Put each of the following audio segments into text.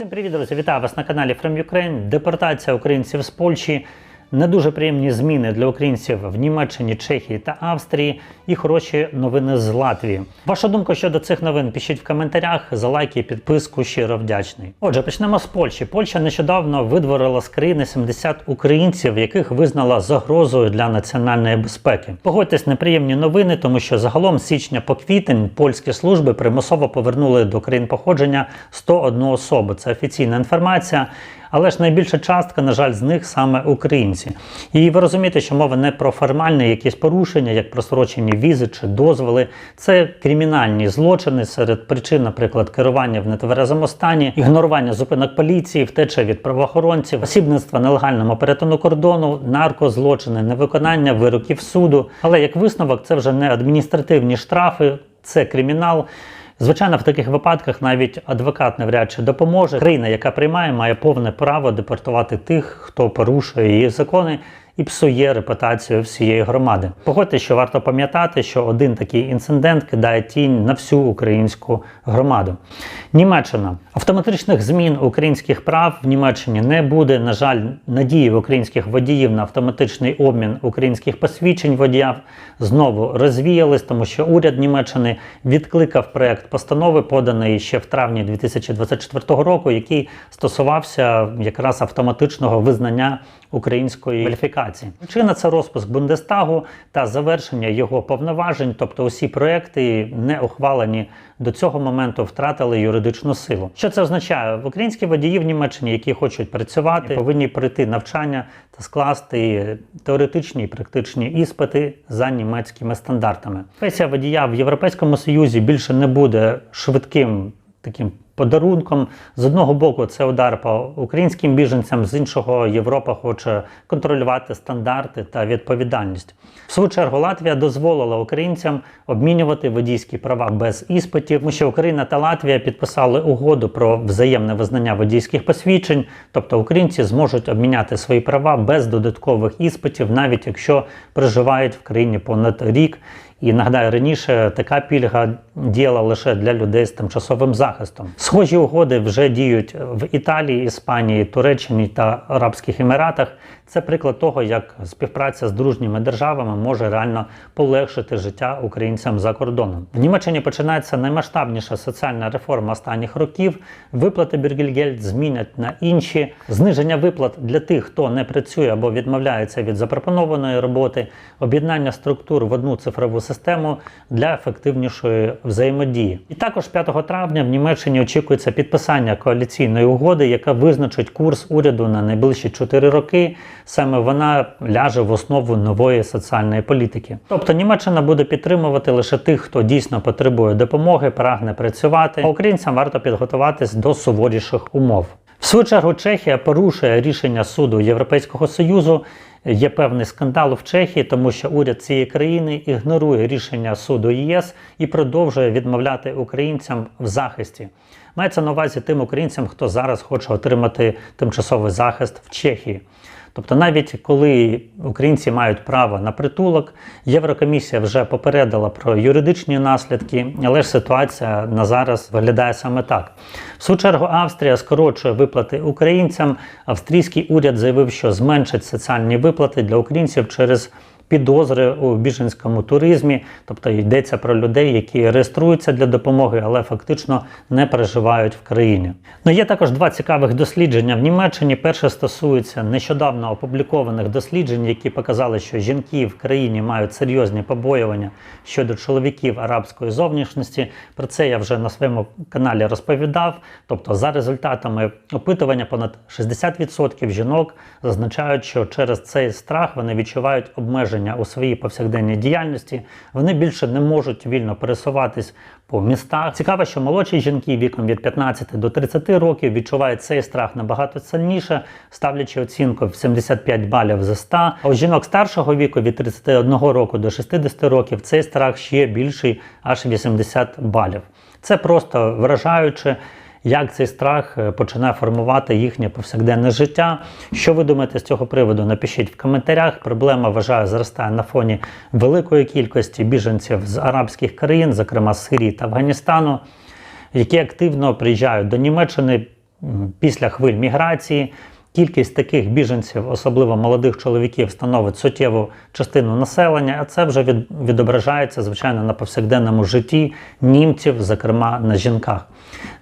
Всім привіт, друзі! Вітаю вас на каналі From Ukraine. Депортація українців з Польщі, не дуже приємні зміни для українців в Німеччині, Чехії та Австрії і хороші новини з Латвії. Ваша думка щодо цих новин пишіть в коментарях, за лайки, підписку, щиро вдячний. Отже, почнемо з Польщі. Польща нещодавно видворила з країни 70 українців, яких визнала загрозою для національної безпеки. Погодьтесь, неприємні новини, тому що загалом з січня по квітень польські служби примусово повернули до країн походження 101 особу. Це офіційна інформація. Але ж найбільша частка, на жаль, з них саме українці. І ви розумієте, що мова не про формальні якісь порушення, як просрочені візи чи дозволи. Це кримінальні злочини серед причин, наприклад, керування в нетверезому стані, ігнорування зупинок поліції, втеча від правоохоронців, осібництва нелегальному перетину кордону, наркозлочини, невиконання вироків суду. Але як висновок, це вже не адміністративні штрафи, це кримінал. Звичайно, в таких випадках навіть адвокат навряд чи допоможе. Країна, яка приймає, має повне право депортувати тих, хто порушує її закони і псує репутацію всієї громади. Погодьте, що варто пам'ятати, що один такий інцидент кидає тінь на всю українську громаду. Німеччина автоматичних змін українських прав в Німеччині не буде. На жаль, надії українських водіїв на автоматичний обмін українських посвідчень водіїв знову розвіялись, тому що уряд Німеччини відкликав проект постанови, поданий ще в травні 2024 року, який стосувався якраз автоматичного визнання української кваліфікації. Причина це розпуск Бундестагу та завершення його повноважень, тобто усі проекти, не ухвалені до цього моменту, втратили юридичну силу. Що це означає? Українські водії в Німеччині, які хочуть працювати, повинні пройти навчання та скласти теоретичні і практичні іспити за німецькими стандартами. Професія водія в Європейському Союзі більше не буде швидким таким подарунком. З одного боку, це удар по українським біженцям, з іншого Європа хоче контролювати стандарти та відповідальність. В свою чергу Латвія дозволила українцям обмінювати водійські права без іспитів, тому що Україна та Латвія підписали угоду про взаємне визнання водійських посвідчень, тобто українці зможуть обміняти свої права без додаткових іспитів, навіть якщо проживають в країні понад рік. І нагадаю, раніше така пільга діяла лише для людей з тимчасовим захистом. Схожі угоди вже діють в Італії, Іспанії, Туреччині та Арабських Еміратах. Це приклад того, як співпраця з дружніми державами може реально полегшити життя українцям за кордоном. В Німеччині починається наймасштабніша соціальна реформа останніх років. Виплати Бюргельгельд змінять на інші зниження виплат для тих, хто не працює або відмовляється від запропонованої роботи, об'єднання структур в одну цифрову систему для ефективнішої взаємодії. І також 5 травня в Німеччині очікується підписання коаліційної угоди, яка визначить курс уряду на найближчі 4 роки. Саме вона ляже в основу нової соціальної політики. Тобто Німеччина буде підтримувати лише тих, хто дійсно потребує допомоги, прагне працювати. А українцям варто підготуватись до суворіших умов. В свою чергу Чехія порушує рішення суду Європейського союзу. Є певний скандал в Чехії, тому що уряд цієї країни ігнорує рішення суду ЄС і продовжує відмовляти українцям в захисті. Мається на увазі тим українцям, хто зараз хоче отримати тимчасовий захист в Чехії. Тобто, навіть коли українці мають право на притулок, Єврокомісія вже попередила про юридичні наслідки, але ж ситуація на зараз виглядає саме так. В свою чергу Австрія скорочує виплати українцям. Австрійський уряд заявив, що зменшить соціальні виплати для українців через підозри у біженському туризмі, тобто йдеться про людей, які реєструються для допомоги, але фактично не переживають в країні. Ну є також два цікавих дослідження в Німеччині. Перше стосується нещодавно опублікованих досліджень, які показали, що жінки в країні мають серйозні побоювання щодо чоловіків арабської зовнішності. Про це я вже на своєму каналі розповідав. Тобто, за результатами опитування, понад 60% жінок зазначають, що через цей страх вони відчувають обмеження у своїй повсякденній діяльності. Вони більше не можуть вільно пересуватись по містах. Цікаво, що молодші жінки віком від 15 до 30 років відчувають цей страх набагато сильніше, ставлячи оцінку в 75 балів за 100. А у жінок старшого віку від 31 року до 60 років цей страх ще більший, аж 80 балів. Це просто вражаюче як цей страх е, починає формувати їхнє повсякденне життя. Що ви думаєте з цього приводу? Напишіть в коментарях. Проблема вважаю зростає на фоні великої кількості біженців з арабських країн, зокрема з Сирії та Афганістану, які активно приїжджають до Німеччини. після хвиль міграції. Кількість таких біженців, особливо молодих чоловіків, становить суттєву частину населення, а це вже від, відображається, звичайно, на повсякденному житті німців, зокрема на жінках.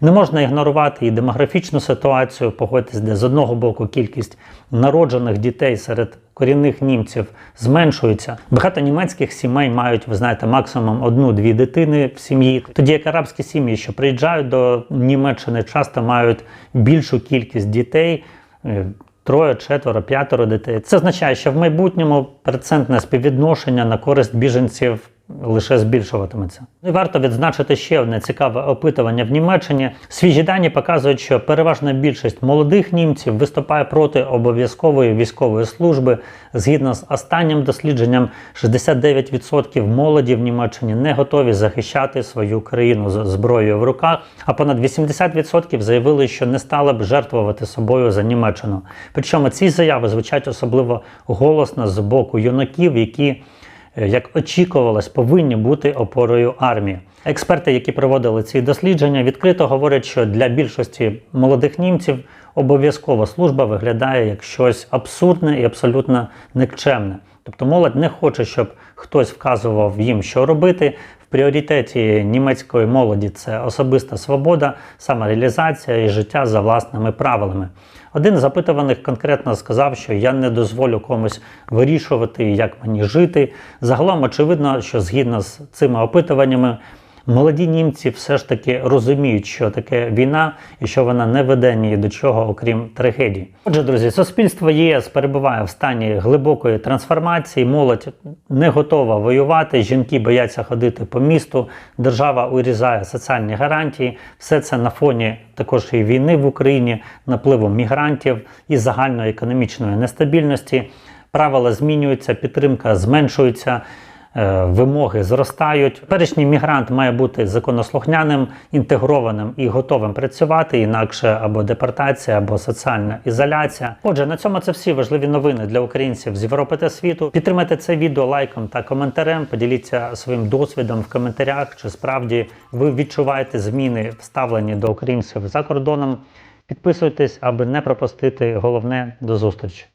Не можна ігнорувати і демографічну ситуацію, погодьтесь, де з одного боку кількість народжених дітей серед корінних німців зменшується. Багато німецьких сімей мають, ви знаєте, максимум одну-дві дитини в сім'ї. Тоді як арабські сім'ї, що приїжджають до Німеччини, часто мають більшу кількість дітей. Е, Троє, четверо, п'ятеро дітей. Це означає, що в майбутньому процентне співвідношення на користь біженців лише збільшуватиметься. І варто відзначити ще одне цікаве опитування в Німеччині. Свіжі дані показують, що переважна більшість молодих німців виступає проти обов'язкової військової служби. Згідно з останнім дослідженням, 69% молоді в Німеччині не готові захищати свою країну з зброєю в руках, а понад 80% заявили, що не стали б жертвувати собою за Німеччину. Причому ці заяви звучать особливо голосно з боку юнаків, які як очікувалось, повинні бути опорою армії. Експерти, які проводили ці дослідження, відкрито говорять, що для більшості молодих німців обов'язкова служба виглядає як щось абсурдне і абсолютно никчемне. Тобто молодь не хоче, щоб хтось вказував їм, що робити. Пріоритеті німецької молоді це особиста свобода, самореалізація і життя за власними правилами. Один з запитуваних конкретно сказав, що я не дозволю комусь вирішувати, як мені жити. Загалом очевидно, що згідно з цими опитуваннями, молоді німці все ж таки розуміють, що таке війна і що вона не веде ні до чого, окрім трагедії. Отже, друзі, суспільство ЄС перебуває в стані глибокої трансформації. Молодь не готова воювати. Жінки бояться ходити по місту. Держава урізає соціальні гарантії. Все це на фоні також і війни в Україні, напливу мігрантів і загальної економічної нестабільності. Правила змінюються, підтримка зменшується. Е, Вимоги зростають. Перешній мігрант має бути законослухняним, інтегрованим і готовим працювати, інакше або депортація, або соціальна ізоляція. Отже, на цьому це всі важливі новини для українців з Європи та світу. Підтримайте це відео лайком та коментарем. Поділіться своїм досвідом в коментарях, чи справді ви відчуваєте зміни в ставленні до українців за кордоном. Підписуйтесь, аби не пропустити головне до зустрічі.